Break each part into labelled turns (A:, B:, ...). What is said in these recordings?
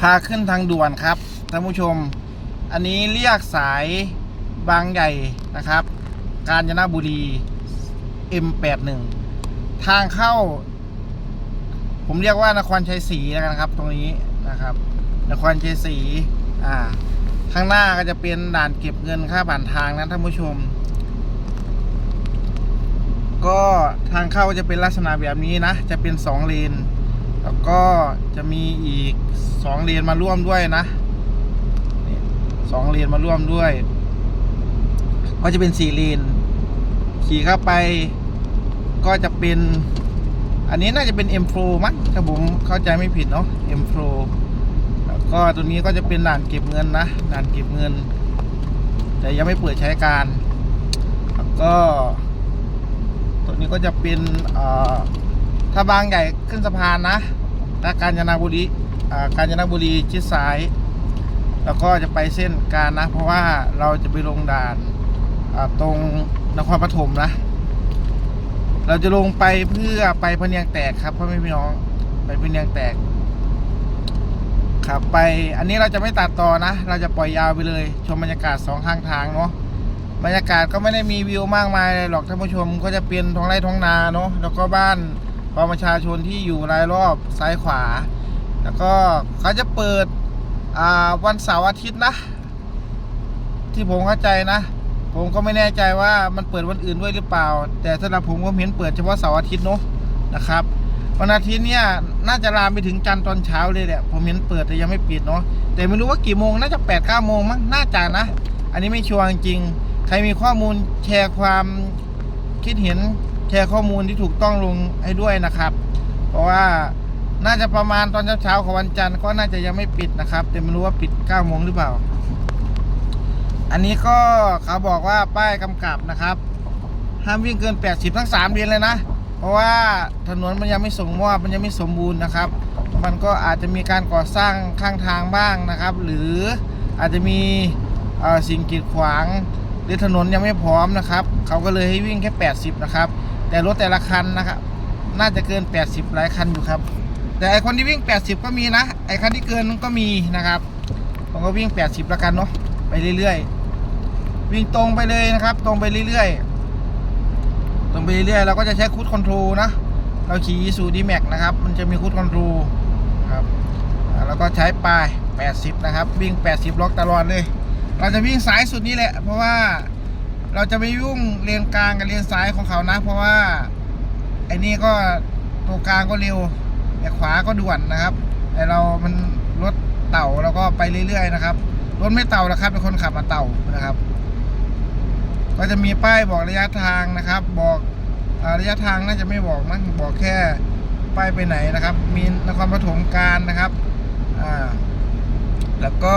A: พาขึ้นทางด่วนครับท่านผู้ชม อันนี้เรียกสายบางใหญ่นะครับ กาญจนบุรี M81 ทางเข้า ผมเรียกว่านครชัยศรีแล้วกันครับ ตรงนี้นะครับ นครชัยศรีอ่า ข้างหน้าก็จะเป็นด่านเก็บเงินค่าผ่านทางนะท่านผู้ชม ก็ทางเข้าจะเป็นลักษณะแบบนี้นะ จะเป็นสองเลน แล้วก็จะมีอีกสองเลนมาร่วมด้วยนะสองเลนมาร่วมด้วย ก็จะเป็นสี่เลนขี่เข้าไป ก็จะเป็น อันนี้น่าจะเป็น M Pro มั้งถ้าผมเข้าใจไม่ผิดเนาะ M Pro แล้วก็ตัวนี้ก็จะเป็นด่านเก็บเงินนะด่านเก็บเงิน แต่ยังไม่เปิดใช้การ แล้วก็ ตัวนี้ก็จะเป็นอ่อ ถ้าบางใหญ่ขึ้นสะพานนะถ้ากาญจนบุรีกาญจนบุรีชิดซ้าย แล้วก็จะไปเส้นการนะ เพราะว่าเราจะไปลงด่านตรงนครปฐมนะ เราจะลงไปเพื่อไปพะเนียงแตกครับพ่อแม่พี่น้องไปพะเนียงแตกครับไปอันนี้เราจะไม่ตัดต่อนะ เราจะปล่อยยาวไปเลย ชมบรรยากาศสองข้างทางเนาะบรรยากาศก็ไม่ได้มีวิวมากมายหรอกท่านผู้ชมก็จะเป็นท้องไร่ท้องนาเนาะแล้วก็บ้าน ของประชาชนที่อยู่รายรอบซ้ายขวา แล้วก็เขาจะเปิดอ่าวันเสาร์อาทิตย์นะ ที่ผมเข้าใจนะ ผมก็ไม่แน่ใจว่ามันเปิดวันอื่นด้วยหรือเปล่า แต่สำหรับผมก็เห็นเปิดเฉพาะเสาร์อาทิตย์เนาะนะครับวันอาทิตย์เนี่ยน่าจะลามไปถึงจันทร์ตอนเช้าเลยแหละผมเห็นเปิดแต่ยังไม่ปิดเนาะแต่ไม่รู้ว่ากี่โมงน่าจะ8ปดเก้าโมงมั้งน่าจะนะ อันนี้ไม่ชัวร์จริงใครมีข้อมูลแชร์ความคิดเห็น แชร์ข้อมูลที่ถูกต้องลงให้ด้วยนะครับ เพราะว่าน่าจะประมาณตอนเช้าๆของวันจันทร์ก็น่าจะยังไม่ปิดนะครับ แต่ไม่รู้ว่าปิด9ก้าโมงหรือเปล่า อันนี้ก็เขาบอกว่าป้ายกำกับนะครับ ห้ามวิ่งเกิน 80 ทั้ง 3เลนเลยนะ เพราะว่าถนนมันยังไม่สมมอบมันยังไม่สมบูรณ์นะครับ มันก็อาจจะมีการก่อสร้างข้างทางบ้างนะครับ หรืออาจจะมีสิ่งกีดขวาง หรือถนนยังไม่พร้อมนะครับ เขาก็เลยให้วิ่งแค่ 80 นะครับ แต่รถแต่ละคันนะครับน่าจะเกิน 80 หลายคันอยู่ครับ แต่ไอคนที่วิ่ง 80 ก็มีนะ ไอคันที่เกินก็มีนะครับผมก็วิ่ง 80ล้วกันเนาะไปเรื่อยๆ วิ่งตรงไปเลยนะครับ ตรงไปเรื่อยๆ ตรงไปเรื่อยๆเราก็จะใช้คูดคอนโทรลนะ เราขี่สูดีแม็กนะครับ มันจะมีคูดคอนโทรลครับแล้วก็ใช้ปลาย 80 นะครับ วิ่ง 80 ล็อกตลอดเลย เราจะวิ่งซ้ายสุดนี่แหละ เพราะว่า เราจะไม่ยุ่งเลนกลางกับเลนซ้ายของเขานะ เพราะว่าไอ้นี่ก็ตัวกลางก็เร็วแต่ขวาก็ด่วนนะครับแต่เรามันรถเต่าเราก็ไปเรื่อยๆนะครับรถไม่เต่านะครับเป็นคนขับมาเต่านะครับ ก็จะมีป้ายบอกระยะทางนะครับ บอกอระยะทางน่าจะไม่บอกมั้งบอกแค่ป้ายไปไหนนะครับ มีนครปฐมการนะครับอ่าแล้วก็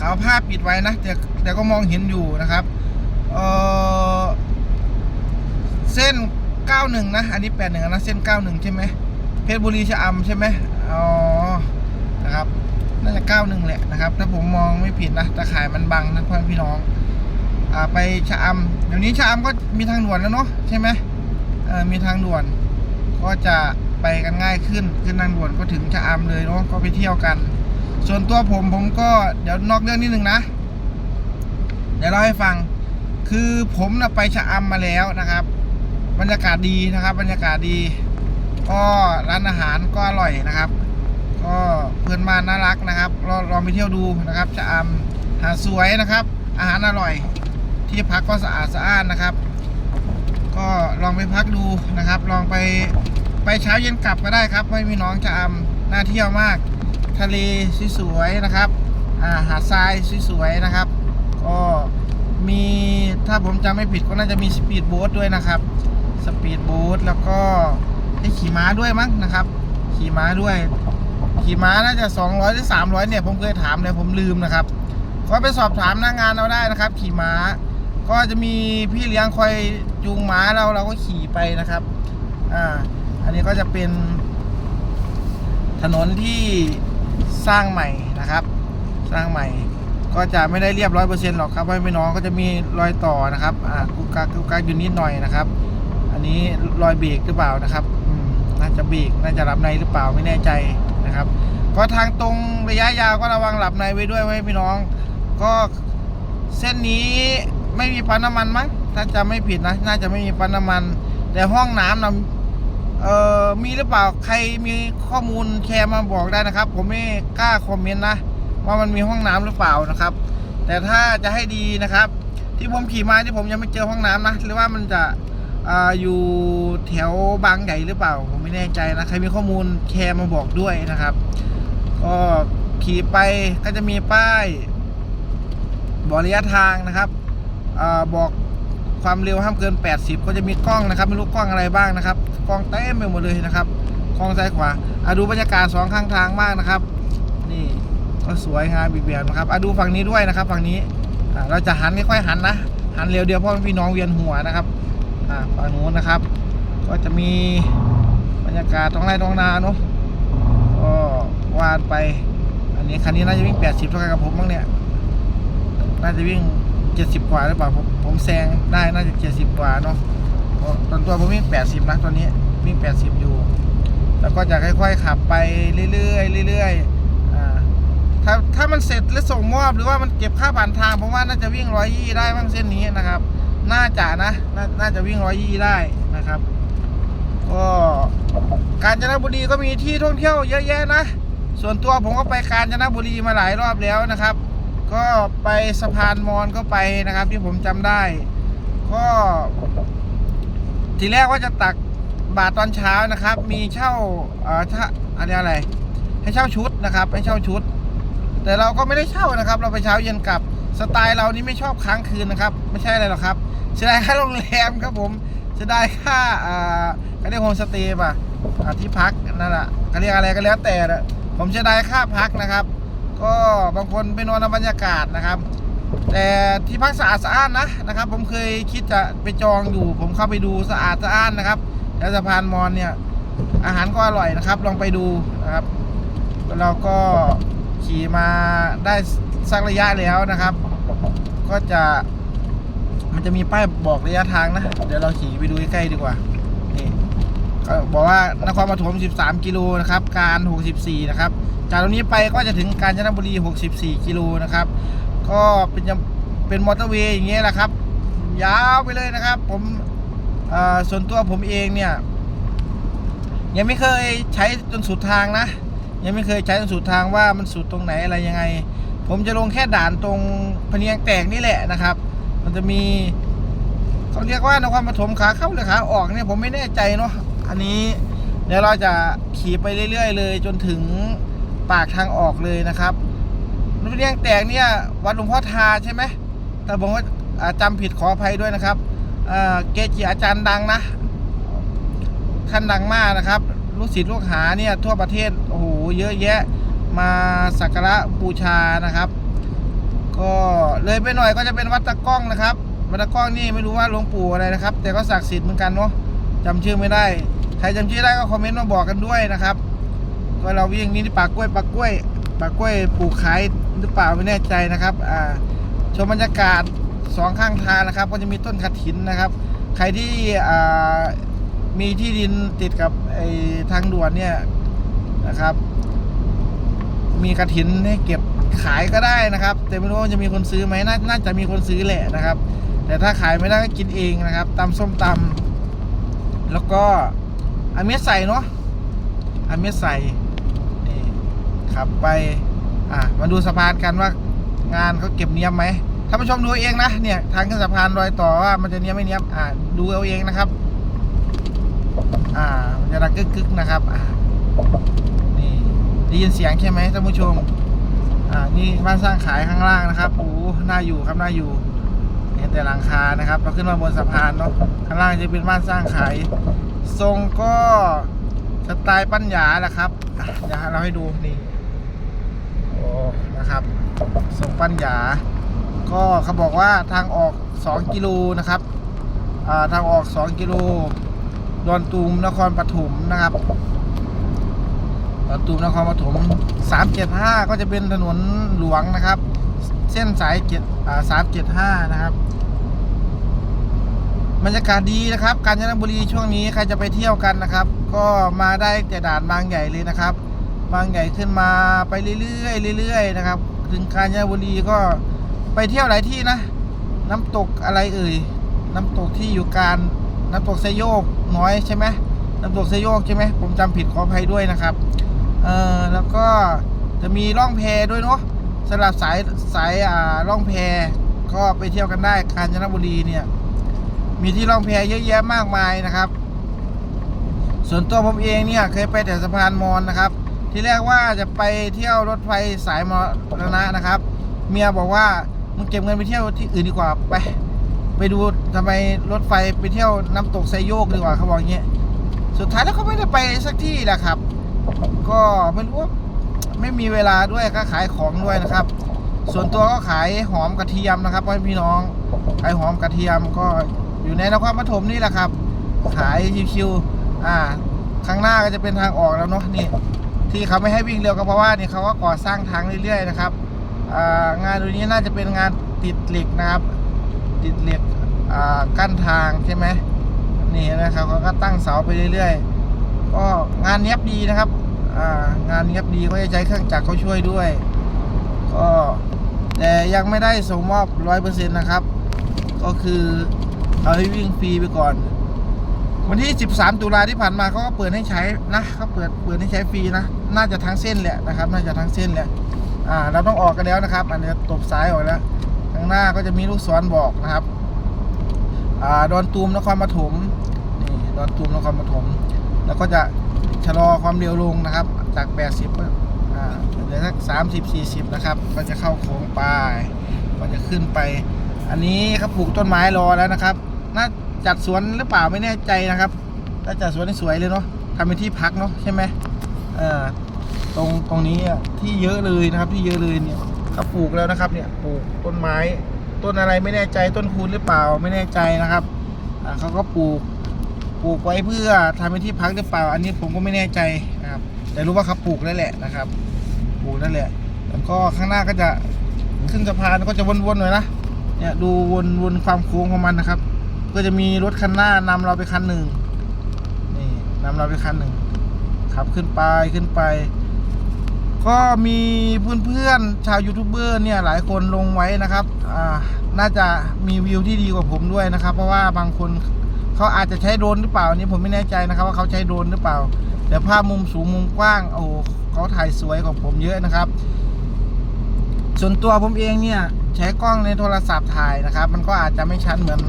A: ขาเอาผ้าปิดไว้นะแต่แต่ก็มองเห็นอยู่นะครับเออเส้น 91 นะ อันนี้ 81นะเส้น 91 ใช่ไหมเพชรบุรีชะอำใช่ไหมอ๋อ นะครับ น่าจะ 91 แหละนะครับ ถ้าผมมองไม่ผิดนะตะข่ายมันบังนะพ่อพี่น้อง อ่า ไปชะอำเดี๋ยวนี้ชะอำก็มีทางด่วนแล้วเนาะใช่ไหมเออมีทางด่วน ก็จะไปกันง่ายขึ้น ขึ้นทางด่วนก็ถึงชะอำเลยเนาะ ก็ไปเที่ยวกัน ส่วนตัวผมผมก็เดี๋ยวนอกเรื่องนิดนึงนะ เดี๋ยวเล่าให้ฟัง คือผมนะไปชะอำมาแล้วนะครับ บรรยากาศดีนะครับ บรรยากาศดี ก็ร้านอาหารก็อร่อยนะครับ ก็เพื่อนบ้านน่ารักนะครับลองลองไปเที่ยวดูนะครับชะอำหาดสวยนะครับ อาหารอร่อย ที่พักก็สะอาดสะอ้านนะครับ ก็ลองไปพักดูนะครับ ลองไปไปเช้าเย็นกลับก็ได้ครับ ไม่มีน้องจะอำน่าเที่ยวมาก ทะเลสวยๆนะครับอ่าหาดทรายสวยๆนะครับ ก็มีถ้าผมจำไม่ผิดก็น่าจะมีสปีดโบ๊ทด้วยนะครับ สปีดบ๊ทแล้วก็ให้ขี่ม้าด้วยมั้งนะครับ ขี่ม้าด้วย ขี่ม้าน่าจะ 200 หรือ 300 เนี่ย ผมเคยถามเลยผมลืมนะครับ ก็ไปสอบถามหน้างงานเราได้นะครับ ขี่ม้า ก็จะมีพี่เลี้ยงคอยจูงม้าเราเราก็ขี่ไปนะครับ อ่า อันนี้ก็จะเป็นถนนที่สร้างใหม่นะครับ สร้างใหม่ ก็จะไม่ได้เรียบร้อยเปอร์เซ็นต์หรอกครับพ่อพี่น้องก็จะมีรอยต่อนะครับ อ่ากุกกักกุกกักอยู่นิดหน่อยนะครับ อันนี้รอยเบรกหรือเปล่านะครับน่าจะเบรกน่าจะรับในหรือเปล่าไม่แน่ใจนะครับ ก็ทางตรงระยะยาวก็ระวังหลับในไว้ด้วยไว้พี่น้อง ก็เส้นนี้ไม่มีปั๊มน้ำมันมั้งถ้าจะไม่ผิดนะ น่าจะไม่มีปั๊มน้ำมัน แต่ห้องน้ำนะเอ่อมีหรือเปล่าใครมีข้อมูลแชร์มาบอกได้นะครับ ผมไม่กล้าคอมเมนต์นะว่ามันมีห้องน้ำหรือเปล่านะครับ แต่ถ้าจะให้ดีนะครับ ที่ผมขี่มาที่ผมยังไม่เจอห้องน้ำนะหรือว่ามันจะ ออยู่แถวบางใหญ่หรือเปล่า ผมไม่แน่ใจนะ ใครมีข้อมูลแชร์มาบอกด้วยนะครับ ก็ขี่ไปก็จะมีป้าย บอกระยะทางนะครับอบอกความเร็วห้ามเกิน 80 ก็จะมีกล้องนะครับ ไม่รู้กล้องอะไรบ้างนะครับ กล้องเต็มไปหมดเลยนะครับกล้องซ้ายขวาอะดูบรรยากาศสองข้างทางมากนะครับ นี่ก็สวยงามบีเบียนนะครับอะดูฝั่งนี้ด้วยนะครับ ฝั่งนี้เราจะหันค่อยๆหันนะ หันเร็วเดียวเพราะพี่น้องเวียนหัวนะครับ อ่าฝั่งนู้นนะครับ ก็จะมีบรรยากาศท้องไร่ท้องนาเนาะก็วานไป อันนี้คันนี้น่าจะวิ่ง 80 เท่ากันกับผมบ้างเนี่ย น่าจะวิ่ง 70 กว่าหรือเปล่าผมผมแซงได้น่าจะ 70 กว่าเนาะเพราะตอนตัวผมวิ่ง 80 นะตอนนี้วิ่ง 80 อยู่ แล้วก็จะค่อยๆขับไปเรื่อยๆเรื่อยๆอ่าถ้าถ้ามันเสร็จแล้วส่งมอบหรือว่ามันเก็บค่าผ่านทางผมว่าน่าจะวิ่งร้อยยี่ได้บ้างเส้นนี้นะครับ น่าจะนะนน่าจะวิ่งร้อยยี่ได้นะครับ ก็กาญจนบุรีก็มีที่ท่องเที่ยวเยอะแยะนะ ส่วนตัวผมก็ไปกาญจนบุรีมาหลายรอบแล้วนะครับ ก็ไปสะพานมอญก็ไปนะครับ ที่ผมจำได้ ก็ทีแรกว่าจะตักบาทตอนเช้านะครับ มีเช่าเอ่อถ้าอะไรอะไร ให้เช่าชุดนะครับ ให้เช่าชุด แต่เราก็ไม่ได้เช่านะครับ เราไปเช้าเย็นกลับสไตล์เรานี่ไม่ชอบค้างคืนนะครับ ไม่ใช่อะไรหรอกครับ เสียดายค่าโรงแรมครับผมเสียดายค่าอ่าเขาเรียกโฮมสเตย์ป่ะที่พักนั่นแหละเขาเรียกอะไรก็แล้วแต่นะผมเสียดายค่าพักนะครับ ก็บางคนไปนอนในบรรยากาศนะครับ แต่ที่พักสะอาดสะอ้านนะนะครับ ผมเคยคิดจะไปจองอยู่ ผมเข้าไปดูสะอาดสะอ้านนะครับแล้วสะพานมอญเนี่ยอาหารก็อร่อยนะครับ ลองไปดูนะครับเราก็ขี่มาได้สักระยะแล้วนะครับ ก็จะ มันจะมีป้ายบอกระยะทางนะ เดี๋ยวเราขี่ไปดูใกล้ๆดีกว่า นี่เขาบอกว่านครปฐม 13 กิโลนะครับ การ 64 นะครับ จากตรงนี้ไปก็จะถึงกาญจนบุรี 64 กิโลนะครับ ก็เป็นเป็นมอเตอร์เวย์อย่างเงี้ยแหละครับ ยาวไปเลยนะครับ ผมส่วนตัวผมเองเนี่ยยังไม่เคยใช้จนสุดทางนะ ยังไม่เคยใช้จนสุดทางว่ามันสุดตรงไหนอะไรยังไง ผมจะลงแค่ด่านตรงพเนียงแตกนี่แหละนะครับ มันจะมีเขาเรียกว่านครปฐมขาเข้าหรือขาออกเนี่ยผมไม่แน่ใจเนาะอันนี้เดี๋ยวเราจะขี่ไปเรื่อย ๆ เลย จนถึงปากทางออกเลยนะครับพะเนียงแตกเนี่ยวัดหลวงพ่อทาใช่ไหมแต่ผมก็อ่าจำผิดขออภัยด้วยนะครับเกจิอาจารย์ดังนะท่านดังมากนะครับลูกศิษย์ลูกหาเนี่ยทั่วประเทศโอ้โหเยอะแยะมาสักการะบูชานะครับ ก็เลยไปหน่อยก็จะเป็นวัดตะก้องนะครับ วัดตะก้องนี่ไม่รู้ว่าหลวงปู่อะไรนะครับ แต่ก็ศักดิ์สิทธิ์เหมือนกันเนาะจำชื่อไม่ได้ ใครจำชื่อได้ก็คอมเมนต์มาบอกกันด้วยนะครับ ก็เราวิ่งนี่ที่ปากกล้วยปากกล้วยปากกล้วยปลูกขายหรือเปล่าไม่แน่ใจนะครับ อ่า ชมบรรยากาศสองข้างทางนะครับ ก็จะมีต้นกระถินนะครับ ใครที่อ่ามีที่ดินติดกับไอ้ทางด่วนเนี่ยนะครับ มีกระถินให้เก็บ ขายก็ได้นะครับ แต่ไม่รู้ว่าจะมีคนซื้อไหมนน่าจะมีคนซื้อแหละนะครับ แต่ถ้าขายไม่ได้ก็กินเองนะครับตำส้มตำแล้วก็อเม็ดใส่เนาะอเม็ดใส่นี่ขับไปอะมาดูสะพานกันว่างานเขาเก็บเนียมไหมท่านผู้ชมดูเองนะเนี่ยทางขึ้นสะพานรอยต่อว่ามันจะเนียมไม่เนียมอะดูเอาเองนะครับ อ่ามันจะดังกึกๆนะครับอ่านี่ได้ยินเสียงใช่ไหมท่านผู้ชม อ่านี่บ้านสร้างขายข้างล่างนะครับโอ้น่าอยู่ครับน่าอยู่เห็นแต่หลังคานะครับ เราขึ้นมาบนสะพานเนาะข้างล่างจะเป็นบ้านสร้างขายทรงก็สไตล์ปัญญาแหละครับอะเดี๋ยวเราให้ดูนี่โอ้นะครับทรงปัญญา ก็เขาบอกว่าทางออก 2 กิโลนะครับอ่าทางออก 2 กิโลดอนตูมนครปฐมนะครับ ดอนตูนครปฐมสามเจ็ดห้าก็จะเป็นถนนหลวงนะครับ เส้นสายเจ็ดสามเจ็ดห้านะครับบรรยากาศดีนะครับ กาญจนบุรีช่วงนี้ใครจะไปเที่ยวกันนะครับ ก็มาได้แต่ด่านบางใหญ่เลยนะครับ บางใหญ่ขึ้นมาไปเรื่อยๆเรื่อยๆนะครับ ถึงกาญจนบุรีก็ไปเที่ยวหลายที่นะ น้ำตกอะไรเอ่ยน้ำตกที่อยู่การน้ำตกไซโยกน้อยใช่ไหมน้ำตกไซโยกใช่ไหมผมจำผิดขออภัยด้วยนะครับ เออแล้วก็จะมีล่องแพด้วยเนาะสำหรับสายสายอ่าล่องแพก็ไปเที่ยวกันได้กาญจนบุรีเนี่ย มีที่ล่องแพเยอะแยะมากมายนะครับ ส่วนตัวผมเองเนี่ยเคยไปแต่สะพานมอญนะครับ ที่แรกว่าจะไปเที่ยวรถไฟสายมรณะนะครับ เมียบอกว่ามึงเก็บเงินไปเที่ยวที่อื่นดีกว่าไป ไปดูทำไมรถไฟไปเที่ยวน้ำตกไซโยกดีกว่าเขาบอกอย่างเงี้ยสุดท้ายแล้วก็ไม่ได้ไปสักที่แหละครับ ก็ไม่รู้ว่าไม่มีเวลาด้วยก็ขายของด้วยนะครับ ส่วนตัวก็ขายหอมกระเทียมนะครับพ่อพี่น้องขายหอมกระเทียมก็อยู่ในนครปฐมนี่แหละครับ ขายชิวๆอ่าข้างหน้าก็จะเป็นทางออกแล้วเนาะนี่ ที่เขาไม่ให้วิ่งเร็วก็เพราะว่านี่เขาก็ก่อสร้างทางเรื่อย ๆ นะครับงานตรงนี้น่าจะเป็นงานติดเหล็กนะครับ ติดเหล็กกั้นทางใช่ไหมนี่นะครับเขาก็ตั้งเสาไปเรื่อย ๆ ก็งานเนี้ยบดีนะครับงานเนี้ยบดีก็จะใช้เครื่องจักรเขาช่วยด้วย ก็แต่ยังไม่ได้ส่งมอบร้อยเปอร์เซ็นต์นะครับ ก็คือเอาให้วิ่งฟรีไปก่อน วันที่ 13 ตุลาที่ผ่านมาเขาก็เปิดให้ใช้นะเขาเปิดเปิดให้ใช้ฟรีนะ น่าจะทั้งเส้นแหละนะครับ น่าจะทั้งเส้นแหละอ่าเราต้องออกกันแล้วนะครับ อันนี้ตบซ้ายออกแล้วข้างหน้าก็จะมีลูกศรบอกนะครับอ่าดอนตูมนครปฐมนี่ดอนตูมนครปฐม แล้วก็จะชะลอความเร็วลงนะครับ จาก 80ก็อ่าเหลือสัก30 40 นะครับ ก็จะเข้าโค้งไปก็จะขึ้นไป อันนี้เขาปลูกต้นไม้รอแล้วนะครับ น่าจัดสวนหรือเปล่าไม่แน่ใจนะครับถ้าจัดสวนสวยเลยเนาะทำเป็นที่พักเนาะใช่ไหมเออตรงตรงนี้อะที่เยอะเลยนะครับที่เยอะเลยเนี่ยเขาปลูกแล้วนะครับเนี่ยปลูกต้นไม้ ต้นอะไรไม่แน่ใจต้นคูณหรือเปล่าไม่แน่ใจนะครับอ่าเขาก็ปลูก ปลูกไว้เพื่อทำเป็นที่พักหรือเปล่า อันนี้ผมก็ไม่แน่ใจนะครับแต่รู้ว่าเขาปลูกแล้แหละนะครับ ปลูกนั่นแหละ แล้วก็ข้างหน้าก็จะขึ้นสะพานก็จะวนๆหน่อยนะเนี่ยดูวนวนความโค้งของมันนะครับ ก็จะมีรถคันหน้านำเราไปคันหนึ่งนี่นำเราไปคันหนึ่งขับขึ้นไปขึ้นไป ก็มีเพื่อนๆชาวยูทูบเบอร์เนี่ยหลายคนลงไว้นะครับอ่าน่าจะมีวิวที่ดีกว่าผมด้วยนะครับ เพราะว่าบางคน เขาอาจจะใช้โดรนหรือเปล่าอันนี่ผมไม่แน่ใจนะครับ ว่าเขาใช้โดรนหรือเปล่า แต่ภาพมุมสูงมุมกว้างโอ้เขาถ่ายสวยกว่าผมเยอะนะครับ ส่วนตัวผมเองเนี่ยใช้กล้องในโทรศัพท์ถ่ายนะครับ มันก็อาจจะไม่ชัดเหมือน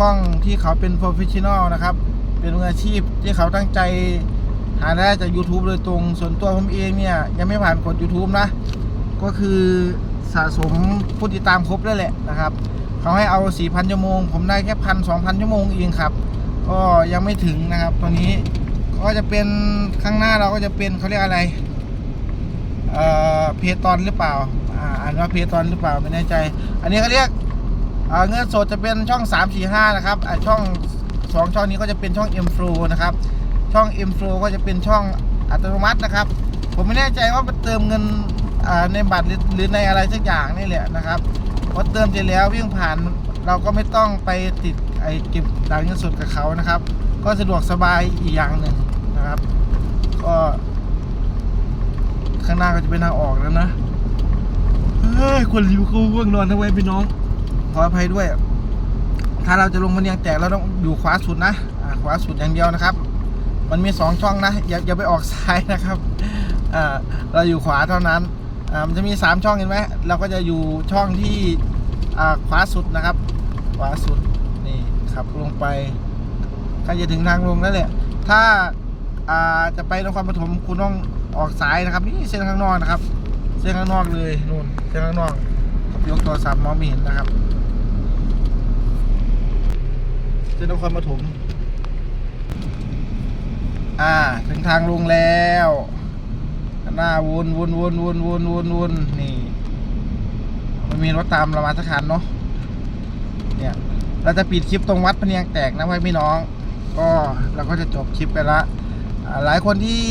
A: กล้องที่เขาเป็นโปรเฟชชั่นอลนะครับ เป็นมืออาชีพที่เขาตั้งใจหาได้จาก YouTube โดยตรง ส่วนตัวผมเองเนี่ยยังไม่ผ่านกด YouTube นะ ก็คือสะสมผู้ติดตามครบแล้วแหละนะครับ เขาให้เอา4,000ชั่วโมง ผมได้แค่พันสองพันชั่วโมงเองครับ ก็ยังไม่ถึงนะครับตัวนี้ก็จะเป็นข้างหน้าเราก็จะเป็นเขาเรียกอะไรเอ่อเพตอนหรือเปล่าอ่าอ่านว่าเพตอนหรือเปล่าไม่แน่ใจ อันนี้เขาเรียกเงินสดจะเป็นช่อง 3 4 5 นะครับอ่าช่อง 2 ช่องนี้ก็จะเป็นช่อง M Flow นะครับ ช่อง M Flow ก็จะเป็นช่องอัตโนมัตินะครับ ผมไม่แน่ใจว่ามันเติมเงินในบัตรหรือในอะไรสักอย่างนี่แหละนะครับ พอเติมเสร็จแล้ววิ่งผ่านเราก็ไม่ต้องไปติดไอ้เก็บด่านเงินสดกับเขานะครับ ก็สะดวกสบายอีกอย่างหนึ่งนะครับ ก็ข้างหน้าก็จะเป็นทางออกแล้วนะเฮ้ยคนริวเขาว่วงนอนทั้งไว้พี่น้อง ขออภัยด้วย ถ้าเราจะลงมาเนียงแตกเราต้องอยู่ขวาสุดนะขวาสุดอย่างเดียวนะครับ มันมีสองช่องนะอย่าอย่าไปออกซ้ายนะครับเราอยู่ขวาเท่านั้น อ่ามันจะมีสามช่องเห็นไหมเราก็จะอยู่ช่องที่อ่าขวาสุดนะครับ ขวาสุดนี่ขับลงไปใกล้จะถึงทางลงแล้วแหละถ้าอ่าจะไปนครปฐมคุณต้องออกสายนะครับนี่เส้นข้างนอกนะครับ เส้นข้างนอกเลยนู่นเส้นข้างนอกยกโทรศัพท์มองไม่เห็นนะครับเส้นนครปฐมอ่า ถึงทางลงแล้ว หน้าวนวนวนวนวนวนวนนี่มันมีรถตามเรามาสักคันเนาะเนี่ยเราจะปิดคลิปตรงวัดพเนียงแตกนะพี่น้อง ก็เราก็จะจบคลิปไปละหลายคนที่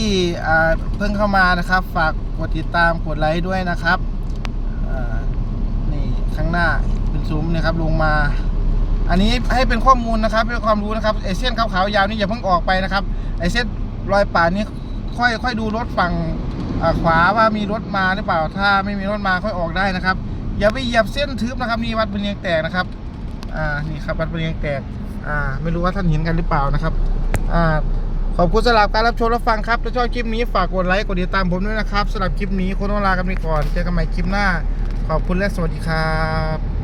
A: เพิ่งเข้ามานะครับ ฝากกดติดตามกดไลค์ด้วยนะครับนี่ข้างหน้าเป็นซุ้มนะครับลงมา อันนี้ให้เป็นข้อมูลนะครับเป็นความรู้นะครับไอเส้นขาวๆยาวนี่อย่าเพิ่งออกไปนะครับไอเส้นรอยป่านี้ค่อยค่อยดูรถฝั่ง ขวาว่ามีรถมาหรือเปล่า ถ้าไม่มีรถมาค่อยออกได้นะครับ อย่าไปเหยียบเส้นทึบนะครับนี่วัดเป็นเลียงแตกนะครับ อ่า นี่ครับวัดเป็นเลียงแตก อ่า ไม่รู้ว่าท่านเห็นกันหรือเปล่านะครับ อ่า ขอบคุณสำหรับการรับชมรับฟังครับ ถ้าชอบคลิปนี้ฝากกดไลค์ กดติดตามผมด้วยนะครับสำหรับคลิปนี้คนต้องลากันไปก่อน เจอกันใหม่คลิปหน้า ขอบคุณและสวัสดีครับ